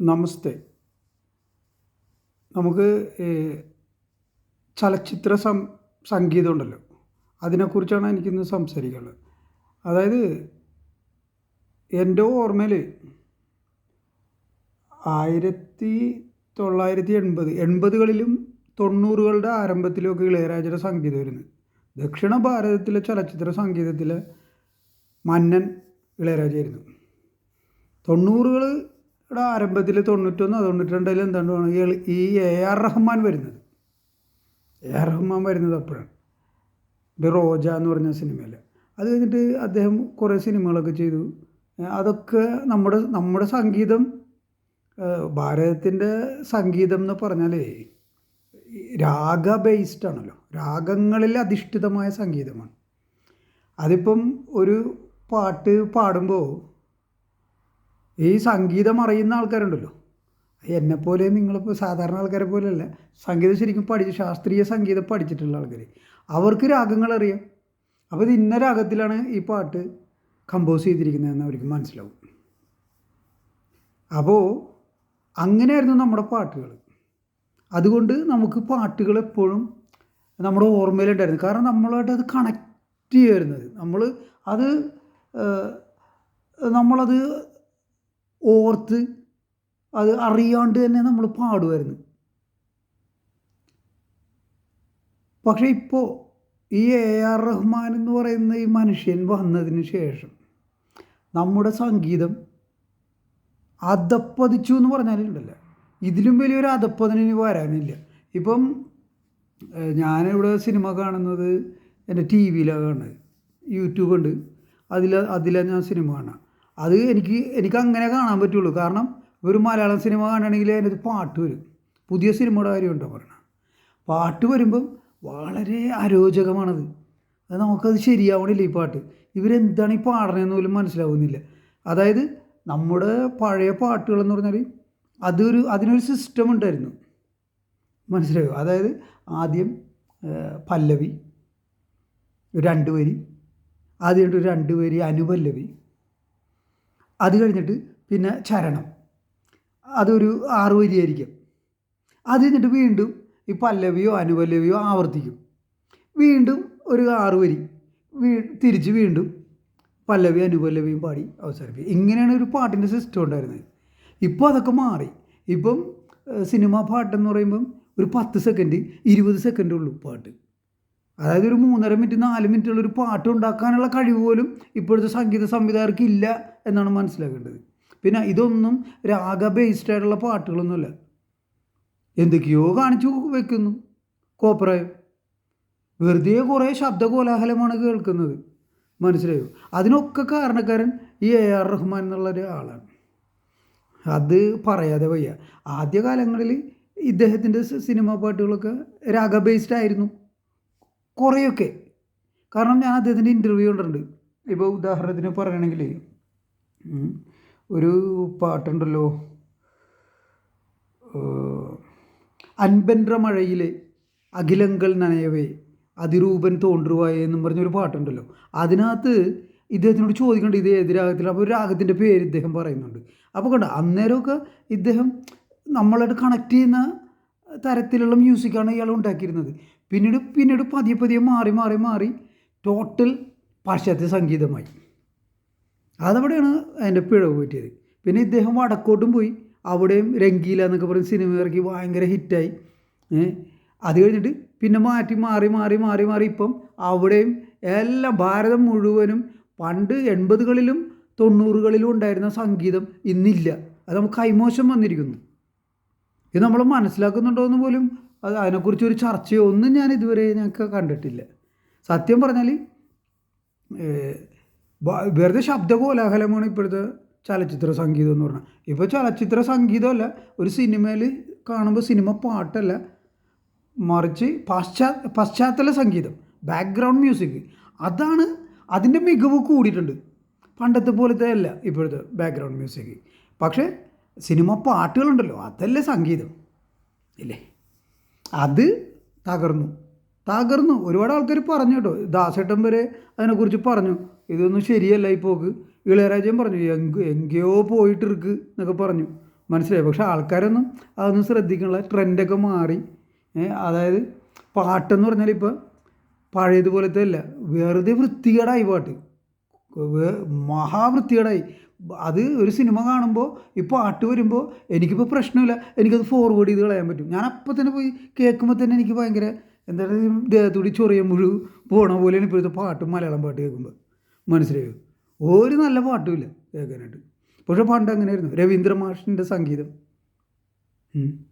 നമസ്തേ. നമുക്ക് ചലച്ചിത്ര സം സംഗീതം ഉണ്ടല്ലോ അതിനെക്കുറിച്ചാണ് എനിക്കിന്ന് സംസാരിക്കാനുള്ളത്. അതായത് എന്റെ ഓർമ്മയിൽ ആയിരത്തി തൊള്ളായിരത്തി എൺപത് എൺപതുകളിലും തൊണ്ണൂറുകളുടെ ആരംഭത്തിലുമൊക്കെ ഇളയരാജയുടെ സംഗീതം വരുന്നത് ദക്ഷിണ ഭാരതത്തിലെ ചലച്ചിത്ര സംഗീതത്തിലെ മന്നൻ ഇളയരാജയായിരുന്നു തൊണ്ണൂറുകളുടെ ആരംഭത്തിൽ തൊണ്ണൂറ്റൊന്നോ തൊണ്ണൂറ്റി രണ്ടിൽ എന്താണ് ഈ എ ആർ റഹ്മാൻ വരുന്നത്. എ ആർ റഹ്മാൻ വരുന്നത് അപ്പോഴാണ്. ഇത് റോജ എന്ന് പറഞ്ഞ സിനിമയിൽ. അത് കഴിഞ്ഞിട്ട് അദ്ദേഹം കുറേ സിനിമകളൊക്കെ ചെയ്തു. അതൊക്കെ നമ്മുടെ നമ്മുടെ സംഗീതം ഭാരതത്തിന്റെ സംഗീതം എന്ന് പറഞ്ഞാലേ രാഗ ബേസ്ഡ് ആണല്ലോ. രാഗങ്ങളിൽ അധിഷ്ഠിതമായ സംഗീതമാണ്. അതിപ്പം ഒരു പാട്ട് പാടുമ്പോൾ ഈ സംഗീതം അറിയുന്ന ആൾക്കാരുണ്ടല്ലോ. എന്നെപ്പോലെ നിങ്ങളിപ്പോൾ സാധാരണ ആൾക്കാരെ പോലെയല്ല. സംഗീതം ശരിക്കും പഠിച്ച് ശാസ്ത്രീയ സംഗീതം പഠിച്ചിട്ടുള്ള ആൾക്കാർ അവർക്ക് രാഗങ്ങൾ അറിയാം. അപ്പോൾ ഇത് ഇന്ന രാഗത്തിലാണ് ഈ പാട്ട് കമ്പോസ് ചെയ്തിരിക്കുന്നതെന്ന് അവർക്ക് മനസ്സിലാവും. അപ്പോൾ അങ്ങനെയായിരുന്നു നമ്മുടെ പാട്ടുകൾ അതുകൊണ്ട് നമുക്ക് പാട്ടുകൾ എപ്പോഴും നമ്മുടെ ഓർമ്മയിലുണ്ടായിരുന്നു. കാരണം നമ്മളായിട്ട് അത് കണക്റ്റ് ചെയ്യുന്നത് നമ്മൾ അത് നമ്മളത് ഓർത്ത് അത് അറിയാണ്ട് തന്നെ നമ്മൾ പാടുമായിരുന്നു. പക്ഷേ ഇപ്പോൾ ഈ എ ആർ റഹ്മാൻ എന്ന് പറയുന്ന ഈ മനുഷ്യൻ വന്നതിന് ശേഷം നമ്മുടെ സംഗീതം അതപ്പതിച്ചു എന്ന് പറഞ്ഞാലുണ്ടല്ലോ. ഇതിലും വലിയൊരു അതപ്പതിന് ഇനി വരാനില്ല. ഇപ്പം ഞാനിവിടെ സിനിമ കാണുന്നത് എന്റെ ടി വിയിലാണ് കാണുന്നത് യൂട്യൂബുണ്ട് അതിൽ അതിലാണ് ഞാൻ സിനിമ കാണുക അത് എനിക്ക് എനിക്ക് അങ്ങനെ കാണാൻ പറ്റുള്ളൂ. കാരണം ഒരു മലയാളം സിനിമ കാണുകയാണെങ്കിൽ അതിനകത്ത് പാട്ട് വരും. പുതിയ സിനിമയുടെ കാര്യമുണ്ടോ പറയണം? പാട്ട് വരുമ്പം വളരെ അരോചകമാണത്. അത് നമുക്കത് ശരിയാവണില്ല ഈ പാട്ട്. ഇവരെന്താണ് ഈ പാടണതെന്ന് പോലും മനസ്സിലാവുന്നില്ല. അതായത് നമ്മുടെ പഴയ പാട്ടുകളെന്ന് പറഞ്ഞാൽ അതൊരു അതിനൊരു സിസ്റ്റം ഉണ്ടായിരുന്നു. മനസ്സിലായോ? അതായത് ആദ്യം പല്ലവി രണ്ട് വരി. ആദ്യം രണ്ട് വരി അനുപല്ലവി. അത് കഴിഞ്ഞിട്ട് പിന്നെ ചരണം. അതൊരു ആറ് വരിയായിരിക്കും. അത് കഴിഞ്ഞിട്ട് വീണ്ടും ഈ പല്ലവിയോ അനുപല്ലവിയോ ആവർത്തിക്കും. വീണ്ടും ഒരു ആറ് വരി. വീ തിരിച്ച് വീണ്ടും പല്ലവി അനുപല്ലവിയും പാടി അവസാനിപ്പിക്കും. ഇങ്ങനെയാണ് ഒരു പാട്ടിന്റെ സിസ്റ്റം ഉണ്ടായിരുന്നത്. ഇപ്പോൾ അതൊക്കെ മാറി. ഇപ്പം സിനിമ പാട്ടെന്ന് പറയുമ്പം ഒരു പത്ത് സെക്കൻഡ് ഇരുപത് സെക്കൻഡേ ഉള്ളൂ പാട്ട്. അതായത് ഒരു മൂന്നര മിനിറ്റ് നാല് മിനിറ്റുള്ള ഒരു പാട്ട് ഉണ്ടാക്കാനുള്ള കഴിവ് പോലും ഇപ്പോഴത്തെ സംഗീത സംവിധായകർക്ക് ഇല്ല എന്നാണ് മനസ്സിലാക്കേണ്ടത്. പിന്നെ ഇതൊന്നും രാഗ ബേസ്ഡ് ആയിട്ടുള്ള പാട്ടുകളൊന്നുമല്ല. എന്തൊക്കെയോ കാണിച്ചു വെക്കുന്നു കോപ്രായം. വെറുതെ കുറേ ശബ്ദ കോലാഹലമാണ് കേൾക്കുന്നത്. മനസ്സിലായോ? അതിനൊക്കെ കാരണക്കാരൻ ഈ എ ആർ റഹ്മാൻ എന്നുള്ള ഒരാളാണ്. അത് പറയാതെ വയ്യ. ആദ്യകാലങ്ങളിൽ ഇദ്ദേഹത്തിന്റെ സിനിമ പാട്ടുകളൊക്കെ രാഗ ബേസ്ഡ് ആയിരുന്നു. കുറേയൊക്കെ. കാരണം ഞാൻ അദ്ദേഹത്തിന്റെ ഇന്റർവ്യൂ കണ്ടിട്ടുണ്ട്. ഇപ്പോൾ ഉദാഹരണത്തിന് പറയുകയാണെങ്കിൽ ഒരു പാട്ടുണ്ടല്ലോ അൻപൻറ മഴയിലെ അഖിലങ്കൽ നനയവേ അതിരൂപൻ തോണ്ടുവായേ എന്നും പറഞ്ഞൊരു പാട്ടുണ്ടല്ലോ. അതിനകത്ത് ഇദ്ദേഹത്തിനോട് ചോദിക്കേണ്ട ഇത് ഏത് രാഗത്തിൽ അപ്പോൾ ഒരു രാഗത്തിന്റെ പേര് ഇദ്ദേഹം പറയുന്നുണ്ട്. അപ്പോൾ കണ്ട അന്നേരമൊക്കെ ഇദ്ദേഹം നമ്മളായിട്ട് കണക്ട് ചെയ്യുന്ന തരത്തിലുള്ള മ്യൂസിക്കാണ് ഇയാൾ ഉണ്ടാക്കിയിരുന്നത്. പിന്നീട് പിന്നീട് പതിയെ പതിയെ മാറി മാറി മാറി ടോട്ടൽ പാശ്ചാത്യ സംഗീതമായി. അതവിടെയാണ് അതിന്റെ പിഴവ് പറ്റിയത്. പിന്നെ ഇദ്ദേഹം വടക്കോട്ടും പോയി. അവിടെയും രംഗീല എന്നൊക്കെ പറഞ്ഞ് സിനിമ ഇറക്കി ഭയങ്കര ഹിറ്റായി അത് കഴിഞ്ഞിട്ട് പിന്നെ മാറ്റി മാറി മാറി മാറി മാറി ഇപ്പം അവിടെയും എല്ലാം ഭാരതം മുഴുവനും പണ്ട് എൺപതുകളിലും തൊണ്ണൂറുകളിലും ഉണ്ടായിരുന്ന സംഗീതം ഇന്നില്ല. അത് നമുക്ക് കൈമോശം വന്നിരിക്കുന്നു. ഇത് നമ്മൾ മനസ്സിലാക്കുന്നുണ്ടോ എന്ന് പോലും അത് അതിനെക്കുറിച്ച് ഒരു ചർച്ചയോ ഒന്നും ഞാൻ ഇതുവരെ ഞങ്ങൾക്ക് കണ്ടിട്ടില്ല. സത്യം പറഞ്ഞാൽ വെറുതെ ശബ്ദ കോലാഹലമാണ് ഇപ്പോഴത്തെ ചലച്ചിത്ര സംഗീതം എന്ന് പറഞ്ഞാൽ ഇപ്പോൾ ചലച്ചിത്ര സംഗീതമല്ല ഒരു സിനിമയിൽ കാണുമ്പോൾ സിനിമ പാട്ടല്ല മറിച്ച് പാശ്ചാ പശ്ചാത്തല സംഗീതം ബാക്ക്ഗ്രൗണ്ട് മ്യൂസിക് അതാണ് അതിന്റെ മികവ് കൂടിയിട്ടുണ്ട്. പണ്ടത്തെ പോലത്തെ അല്ല ഇപ്പോഴത്തെ ബാക്ക്ഗ്രൗണ്ട് മ്യൂസിക് പക്ഷേ സിനിമ പാട്ടുകളുണ്ടല്ലോ അതല്ലേ സംഗീതം. ഇല്ലേ? അത് തകർന്നു. തകർന്നു. ഒരുപാട് ആൾക്കാർ പറഞ്ഞു കേട്ടോ ദാസേട്ടൻ വരെ അതിനെക്കുറിച്ച് പറഞ്ഞു. ഇതൊന്നും ശരിയല്ല ഈ പോക്ക്. ഇളയരാജയും പറഞ്ഞു എങ്ക് എങ്കയോ പോയിട്ടിരിക്ക് എന്നൊക്കെ പറഞ്ഞു. മനസ്സിലായി? പക്ഷെ ആൾക്കാരൊന്നും അതൊന്നും ശ്രദ്ധിക്കണില്ല. ട്രെൻഡൊക്കെ മാറി. അതായത് പാട്ടെന്ന് പറഞ്ഞാൽ ഇപ്പം പഴയതുപോലത്തെ അല്ല വെറുതെ വൃത്തികേടായി പാട്ട്. മഹാവൃത്തികേടായി. അത് ഒരു സിനിമ കാണുമ്പോൾ ഇപ്പോൾ പാട്ട് വരുമ്പോൾ എനിക്കിപ്പോൾ പ്രശ്നമില്ല. എനിക്കത് ഫോർവേഡ് ചെയ്ത് കളയാൻ പറ്റും. ഞാൻ അപ്പം തന്നെ പോയി കേൾക്കുമ്പോൾ തന്നെ എനിക്ക് ഭയങ്കര എന്താണ് ദേഹത്തൂടി ചൊറിയ മുഴു പോണ പോലെയാണ് ഇപ്പോഴത്തെ പാട്ടും മലയാളം പാട്ട് കേൾക്കുമ്പോൾ മനസ്സിലായോ? ഒരു നല്ല പാട്ടുമില്ല കേൾക്കാനായിട്ട്. പക്ഷെ പണ്ട് അങ്ങനെയായിരുന്നു. രവീന്ദ്ര മാഷിന്റെ സംഗീതം.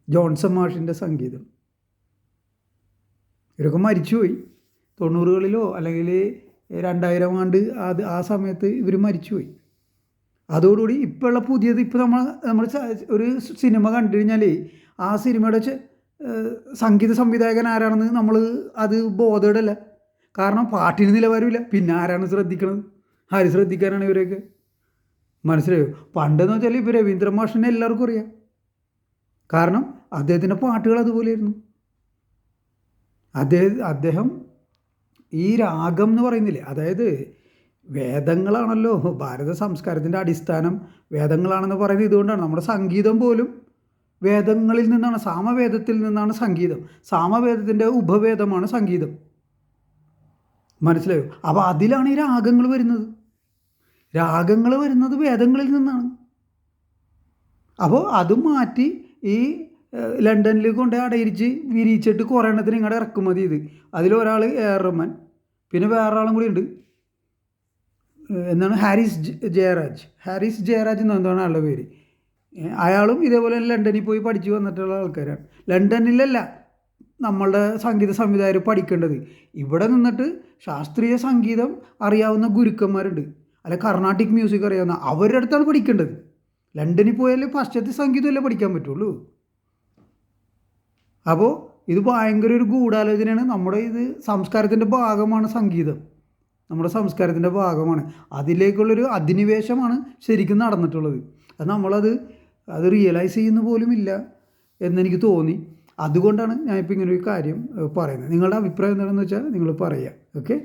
ജോൺസൺ മാഷിന്റെ സംഗീതം. ഇവരൊക്കെ മരിച്ചുപോയി. തൊണ്ണൂറുകളിലോ അല്ലെങ്കിൽ രണ്ടായിരം ആണ്ട് അത് ആ സമയത്ത് ഇവർ മരിച്ചുപോയി. അതോടുകൂടി ഇപ്പോഴുള്ള പുതിയത് ഇപ്പോൾ നമ്മൾ നമ്മൾ ഒരു സിനിമ കണ്ടു കഴിഞ്ഞാൽ ആ സിനിമയുടെ സംഗീത സംവിധായകൻ ആരാണെന്ന് നമ്മൾ അത് ബോധേടല്ല. കാരണം പാട്ടിന് നിലവാരമില്ല. പിന്നെ ആരാണ് ശ്രദ്ധിക്കണത്? ആര് ശ്രദ്ധിക്കാനാണ് ഇവരെയൊക്കെ? മനസ്സിലായോ? പണ്ടെന്ന് വെച്ചാൽ ഇപ്പോൾ രവീന്ദ്ര മാഷിനെ എല്ലാവർക്കും അറിയാം. കാരണം അദ്ദേഹത്തിന്റെ പാട്ടുകൾ അതുപോലെയായിരുന്നു. അദ്ദേഹം അദ്ദേഹം ഈ രാഗം എന്ന് പറയുന്നില്ലേ? അതായത് വേദങ്ങളാണല്ലോ. ഭാരത സംസ്കാരത്തിന്റെ അടിസ്ഥാനം വേദങ്ങളാണെന്ന് പറയുന്നത് ഇതുകൊണ്ടാണ്. നമ്മുടെ സംഗീതം പോലും വേദങ്ങളിൽ നിന്നാണ് സാമവേദത്തിൽ നിന്നാണ് സംഗീതം. സാമവേദത്തിന്റെ ഉപവേദമാണ് സംഗീതം. മനസ്സിലായോ? അപ്പോൾ അതിലാണ് ഈ രാഗങ്ങൾ വരുന്നത്. രാഗങ്ങൾ വരുന്നത് വേദങ്ങളിൽ നിന്നാണ്. അപ്പോൾ അത് മാറ്റി ഈ ലണ്ടനിൽ കൊണ്ട് അടയിരിച്ച് വിരിച്ചിട്ട് കുറേ എണ്ണത്തിന് ഇങ്ങോട്ട് ഇറക്കുമതി ചെയ്ത് അതിലൊരാൾ എ ആർ റഹ്മാൻ പിന്നെ വേറെ ആളും കൂടി ഉണ്ട്. ഏഹ്, എന്താണ് ഹാരിസ് ജയരാജ്. ഹാരിസ് ജയരാജ് എന്ന് എന്താണ് ആളുടെ പേര്? അയാളും ഇതേപോലെ ലണ്ടനിൽ പോയി പഠിച്ചു വന്നിട്ടുള്ള ആൾക്കാരാണ്. ലണ്ടനിലല്ല നമ്മളുടെ സംഗീത സംവിധായകർ പഠിക്കേണ്ടത്. ഇവിടെ നിന്നിട്ട് ശാസ്ത്രീയ സംഗീതം അറിയാവുന്ന ഗുരുക്കന്മാരുണ്ട്. അല്ലെ കർണാട്ടിക് മ്യൂസിക് അറിയാവുന്ന അവരുടെ അടുത്താണ് പഠിക്കേണ്ടത്. ലണ്ടനിൽ പോയാലേ പാശ്ചാത്യ സംഗീതമല്ലേ പഠിക്കാൻ പറ്റുള്ളൂ. അപ്പോൾ ഇത് ഭയങ്കര ഒരു ഗൂഢാലോചനയാണ്. നമ്മുടെ ഇത് സംസ്കാരത്തിന്റെ ഭാഗമാണ് സംഗീതം. നമ്മുടെ സംസ്കാരത്തിന്റെ ഭാഗമാണ്. അതിലേക്കുള്ളൊരു അധിനിവേശമാണ് ശരിക്കും നടന്നിട്ടുള്ളത്. അത് നമ്മളത് അത് റിയലൈസ് ചെയ്യുന്ന പോലും ഇല്ല എന്നെനിക്ക് തോന്നി. അതുകൊണ്ടാണ് ഞാനിപ്പോൾ ഇങ്ങനെ ഒരു കാര്യം പറയുന്നത്. നിങ്ങളുടെ അഭിപ്രായം എന്താണെന്ന് വെച്ചാൽ നിങ്ങൾ പറയുക ഓക്കെ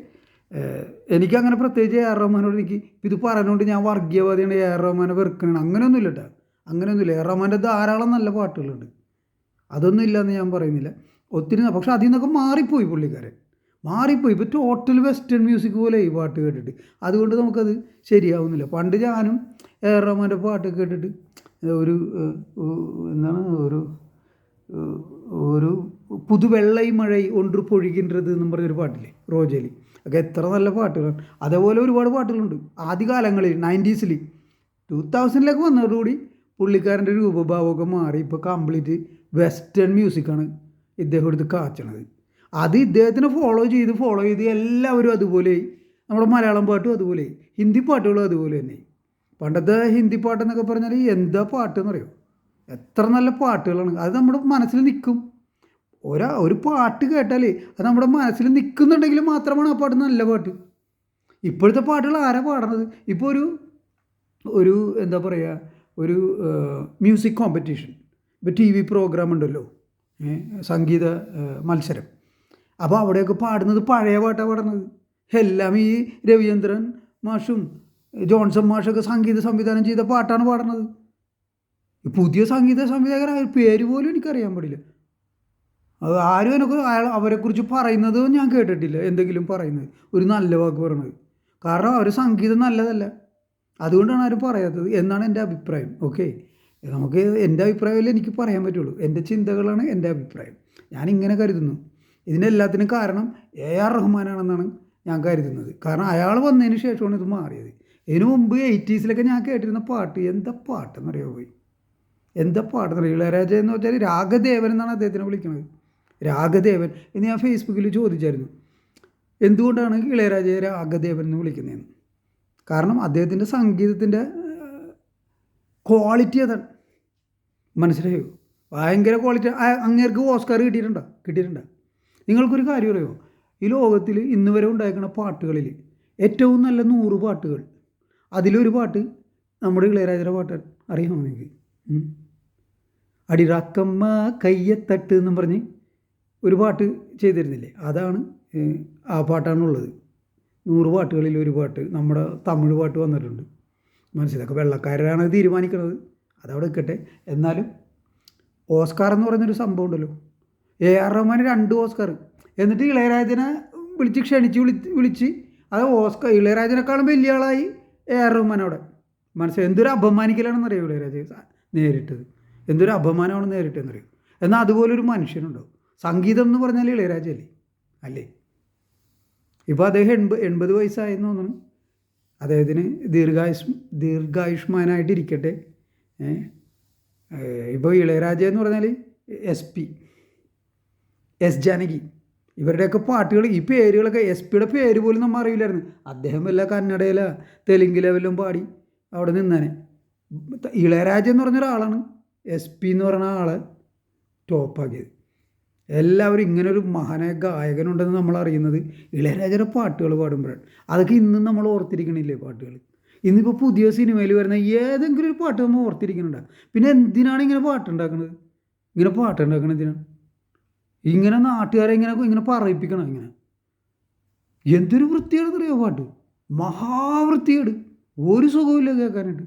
എനിക്കങ്ങനെ പ്രത്യേകിച്ച് എ ആർ റഹ്മാനോട് എനിക്ക് ഇത് പറഞ്ഞുകൊണ്ട് ഞാൻ വർഗീയവാദിയാണ് എ ആർ റഹ്മാനെ വെറുക്കണം അങ്ങനെയൊന്നുമില്ല കേട്ടോ അങ്ങനെയൊന്നുമില്ല. എ ആർ റഹ്മാന്റെ ധാരാളം നല്ല പാട്ടുകളുണ്ട്. അതൊന്നും ഇല്ലയെന്ന് ഞാൻ പറയുന്നില്ല. ഒത്തിരി പക്ഷെ അതിൽ നിന്നൊക്കെ മാറിപ്പോയി പുള്ളിക്കാരൻ. മാറിപ്പോയി. ഇപ്പോൾ ടോട്ടൽ വെസ്റ്റേൺ മ്യൂസിക് പോലെ ഈ പാട്ട് കേട്ടിട്ട്. അതുകൊണ്ട് നമുക്കത് ശരിയാവുന്നില്ല. പണ്ട് ഞാനും എ റഹ്മാന്റെ പാട്ട് കേട്ടിട്ട് ഒരു എന്താണ് ഒരു ഒരു പുതുവെള്ളൈ മഴൈ ഒണ്ടു പൊഴികിന്റത് എന്നും പറഞ്ഞൊരു പാട്ടില്ലേ റോജലി. ഒക്കെ എത്ര നല്ല പാട്ടുകളാണ്. അതേപോലെ ഒരുപാട് പാട്ടുകളുണ്ട്. ആദ്യകാലങ്ങളിൽ നയന്റീസിൽ ടു തൗസൻഡിലേക്ക് വന്നതോടുകൂടി പുള്ളിക്കാരന്റെ രൂപഭാവമൊക്കെ മാറി. ഇപ്പോൾ കംപ്ലീറ്റ് വെസ്റ്റേൺ മ്യൂസിക്കാണ് ഇദ്ദേഹം എടുത്ത് കാച്ചണത്. അത് ഇദ്ദേഹത്തിനെ ഫോളോ ചെയ്ത് ഫോളോ ചെയ്ത് എല്ലാവരും അതുപോലെ നമ്മുടെ മലയാളം പാട്ടും അതുപോലെ ഹിന്ദി പാട്ടുകളും അതുപോലെ തന്നെ പണ്ടത്തെ ഹിന്ദി പാട്ടെന്നൊക്കെ പറഞ്ഞാൽ എന്താ പാട്ട് എന്നറിയോ എത്ര നല്ല പാട്ടുകളാണ്. അത് നമ്മുടെ മനസ്സിൽ നിൽക്കും. ഒരാ ഒരു പാട്ട് കേട്ടാൽ അത് നമ്മുടെ മനസ്സിൽ നിൽക്കുന്നുണ്ടെങ്കിൽ മാത്രമാണ് ആ പാട്ട് നല്ല പാട്ട്. ഇപ്പോഴത്തെ പാട്ടുകൾ ആരാ പാടണത് ഇപ്പോൾ ഒരു ഒരു എന്താ പറയുക ഒരു മ്യൂസിക് കോമ്പറ്റീഷൻ ഇപ്പോൾ ടി വി പ്രോഗ്രാം ഉണ്ടല്ലോ. സംഗീത മത്സരം. അപ്പോൾ അവിടെയൊക്കെ പാടുന്നത് പഴയ പാട്ടാണ് പാടുന്നത്. എല്ലാം ഈ രവീന്ദ്രൻ മാഷും ജോൺസൺ മാഷൊക്കെ സംഗീത സംവിധാനം ചെയ്ത പാട്ടാണ് പാടുന്നത്. പുതിയ സംഗീത സംവിധായകർ പേര് പോലും എനിക്കറിയാൻ പാടില്ല. അത് ആരും എനിക്ക് അയാൾ അവരെക്കുറിച്ച് പറയുന്നത് ഞാൻ കേട്ടിട്ടില്ല. എന്തെങ്കിലും പറയുന്നത്. ഒരു നല്ല വാക്ക് പറയണത്. കാരണം അവർ സംഗീതം നല്ലതല്ല. അതുകൊണ്ടാണ് ആരും പറയാത്തത്. എന്നാണ് എന്റെ അഭിപ്രായം. ഓക്കെ? നമുക്ക് എന്റെ അഭിപ്രായമല്ലേ എനിക്ക് പറയാൻ പറ്റുള്ളൂ. എന്റെ ചിന്തകളാണ് എന്റെ അഭിപ്രായം. ഞാൻ ഇങ്ങനെ കരുതുന്നു. ഇതിനെല്ലാത്തിനും കാരണം എ ആർ റഹ്മാനാണെന്നാണ് ഞാൻ കരുതുന്നത്. കാരണം അയാൾ വന്നതിന് ശേഷമാണ് ഇത് മാറിയത്. ഇതിനു മുമ്പ് എയ്റ്റീസിലൊക്കെ ഞാൻ കേട്ടിരുന്ന പാട്ട് എന്താ പാട്ടെന്ന് അറിയാൻ പോയി? എന്താ പാടുന്നത് ഇളയരാജ എന്ന് വെച്ചാൽ രാഗദേവൻ എന്നാണ് അദ്ദേഹത്തിനെ വിളിക്കുന്നത്. രാഗദേവൻ എന്ന് ഞാൻ ഫേസ്ബുക്കിൽ ചോദിച്ചായിരുന്നു. എന്തുകൊണ്ടാണ് ഇളയരാജയെ രാഗദേവൻ എന്ന് വിളിക്കുന്നതെന്ന്? കാരണം അദ്ദേഹത്തിന്റെ സംഗീതത്തിന്റെ ക്വാളിറ്റി അതാണ്. മനസ്സിലായോ? ഭയങ്കര ക്വാളിറ്റി അങ്ങേർക്ക് ഓസ്കാർ കിട്ടിയിട്ടുണ്ടോ? കിട്ടിയിട്ടുണ്ടോ? നിങ്ങൾക്കൊരു കാര്യം അറിയോ ഈ ലോകത്തിൽ ഇന്ന് വരെ ഉണ്ടാക്കുന്ന പാട്ടുകളിൽ ഏറ്റവും നല്ല നൂറ് പാട്ടുകൾ. അതിലൊരു പാട്ട് നമ്മുടെ ഇളയരാജയുടെ പാട്ട് അറിയാമോ നിങ്ങൾക്ക്. അടിറാക്കമ്മ കയ്യത്തട്ട് എന്നും പറഞ്ഞ് ഒരു പാട്ട് ചെയ്തിരുന്നില്ലേ? അതാണ് ആ പാട്ടാണുള്ളത്. നൂറ് പാട്ടുകളിൽ ഒരു പാട്ട് നമ്മുടെ തമിഴ് പാട്ട് വന്നിട്ടുണ്ട്. മനസ്സിലാക്കുക വെള്ളക്കാരാണ് തീരുമാനിക്കുന്നത്. അതവിടെ നിൽക്കട്ടെ. എന്നാലും ഓസ്കാർ എന്ന് പറയുന്നൊരു സംഭവം ഉണ്ടല്ലോ. എ ആർ റഹ്മാൻ രണ്ട് ഓസ്കർ എന്നിട്ട് ഇളയരാജനെ വിളിച്ച് ക്ഷണിച്ച് വിളി വിളിച്ച് അത് ഓസ്കർ ഇളയരാജനെക്കാളും വലിയ ആളായി എ ആർ റഹ്മാൻ അവിടെ. മനസ്സിലായി? എന്തൊരു അപമാനിക്കലാണെന്ന് അറിയാം ഇളയരാജ നേരിട്ടത്. എന്തൊരു അപമാനമാണ് നേരിട്ടെന്നറിയും? എന്നാൽ അതുപോലൊരു മനുഷ്യനുണ്ടാവും സംഗീതം എന്ന് പറഞ്ഞാൽ ഇളയരാജല്ലേ? അല്ലേ? ഇപ്പോൾ അദ്ദേഹം എൺപത് എൺപത് വയസ്സായെന്ന് തോന്നുന്നു. അദ്ദേഹത്തിന് ദീർഘായുഷ് ദീർഘായുഷ്മാനായിട്ടിരിക്കട്ടെ. ഇപ്പോൾ ഇളയരാജ എന്ന് പറഞ്ഞാൽ എസ് പി. എസ് ജാനകി ഇവരുടെയൊക്കെ പാട്ടുകൾ ഈ പേരുകളൊക്കെ എസ് പിയുടെ പേര് പോലും നമ്മൾ അറിയില്ലായിരുന്നു. അദ്ദേഹം വല്ല കന്നഡയില തെലുങ്ക് ലെവലിലും പാടി അവിടെ നിന്നാനെ. ഇളയരാജ എന്ന് പറഞ്ഞ ഒരാളാണ്. എസ് പി എന്ന് പറഞ്ഞ ആളെ ടോപ്പാക്കിയത്. എല്ലാവരും ഇങ്ങനൊരു മഹാനായ ഗായകനുണ്ടെന്ന് നമ്മൾ അറിയുന്നത് ഇളയരാജയുടെ പാട്ടുകൾ പാടുമ്പോഴാണ്. അതൊക്കെ ഇന്നും നമ്മൾ ഓർത്തിരിക്കണില്ലേ പാട്ടുകൾ? ഇന്നിപ്പോൾ പുതിയ സിനിമയിൽ വരുന്ന ഏതെങ്കിലും ഒരു പാട്ട് നമ്മൾ ഓർത്തിരിക്കുന്നുണ്ടാകും പിന്നെ എന്തിനാണ് ഇങ്ങനെ പാട്ടുണ്ടാക്കുന്നത് ഇങ്ങനെ പാട്ടുണ്ടാക്കണത് എന്തിനാണ്? ഇങ്ങനെ നാട്ടുകാരെ ഇങ്ങനെ ഇങ്ങനെ പറയിപ്പിക്കണം ഇങ്ങനെ. എന്തൊരു വൃത്തിയാണെന്നറിയോ പാട്ട്? മഹാവൃത്തിയേട് ഒരു സുഖമില്ല കേൾക്കാനായിട്ട്.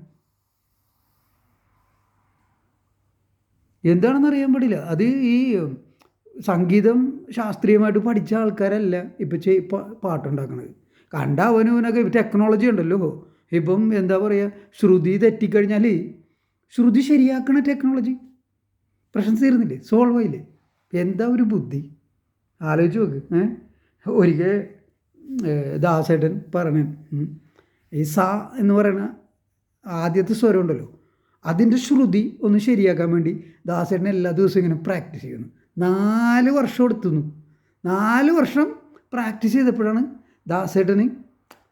എന്താണെന്ന് അറിയാൻ പാടില്ല. അത് ഈ സംഗീതം ശാസ്ത്രീയമായിട്ട് പഠിച്ച ആൾക്കാരല്ല ഇപ്പം ചെയ് പാട്ടുണ്ടാക്കുന്നത് കണ്ട അവനവനൊക്കെ ടെക്നോളജി ഉണ്ടല്ലോ. ഇപ്പം എന്താ പറയുക ശ്രുതി തെറ്റിക്കഴിഞ്ഞാൽ ശ്രുതി ശരിയാക്കണ ടെക്നോളജി പ്രശ്നം തീർന്നില്ലേ? സോൾവ് ആയില്ലേ? എന്താ ഒരു ബുദ്ധി? ആലോചിച്ച് നോക്ക് ഒരിക്കൽ ദാസേട്ടൻ പറഞ്ഞു ഈ സ എന്ന് പറയുന്ന ആദ്യത്തെ സ്വരം ഉണ്ടല്ലോ അതിന്റെ ശ്രുതി ഒന്ന് ശരിയാക്കാൻ വേണ്ടി ദാസേട്ടൻ എല്ലാ ദിവസവും ഇങ്ങനെ പ്രാക്ടീസ് ചെയ്യുന്നു. നാല് വർഷം എടുത്തുന്നു. നാല് വർഷം പ്രാക്ടീസ് ചെയ്തപ്പോഴാണ് ദാസേട്ടന്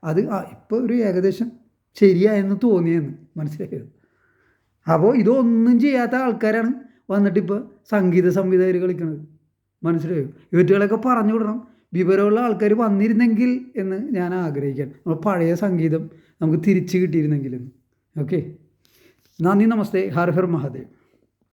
അത് ഇപ്പോൾ ഒരു ഏകദേശം ശരിയായെന്ന് തോന്നിയെന്ന് മനസ്സിലായത്. അപ്പോൾ ഇതൊന്നും ചെയ്യാത്ത ആൾക്കാരാണ് വന്നിട്ടിപ്പോൾ സംഗീത സംവിധായകർ കളിക്കുന്നത് മനസ്സിലായോ? ഇവറ്റുകളൊക്കെ പറഞ്ഞു വിടണം. വിവരമുള്ള ആൾക്കാർ വന്നിരുന്നെങ്കിൽ എന്ന് ഞാൻ ആഗ്രഹിക്കാൻ നമ്മൾ പഴയ സംഗീതം നമുക്ക് തിരിച്ചു കിട്ടിയിരുന്നെങ്കിൽ എന്ന്. ഓക്കെ? നന്ദി നമസ്തേ. ഹർ ഹർ മഹാദേവ്.